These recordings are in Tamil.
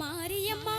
மாரியம்மா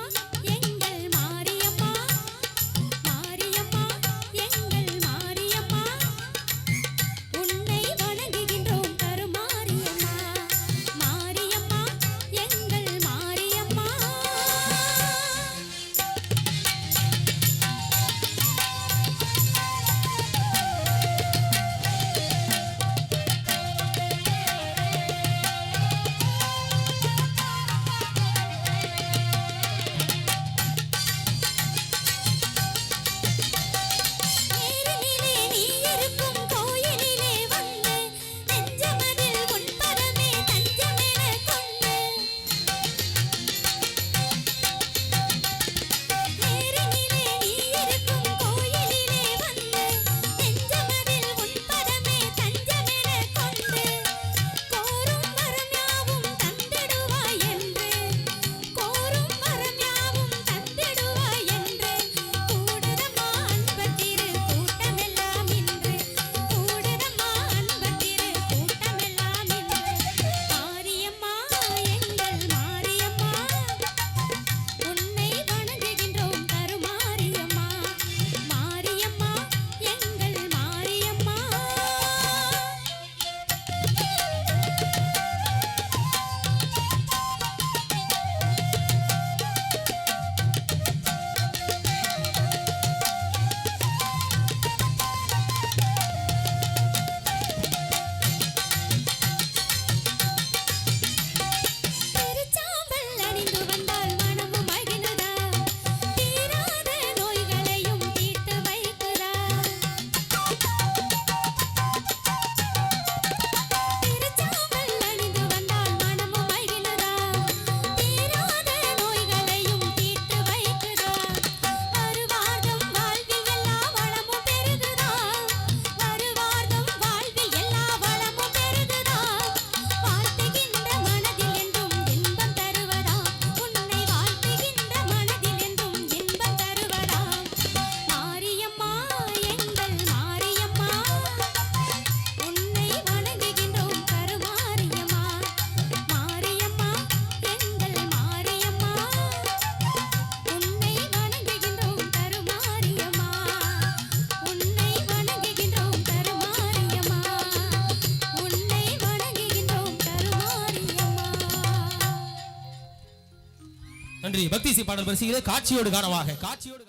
நன்றி. பக்தி பாடல் பரிசுகளே காட்சியோடு காணவாக. காட்சியோடு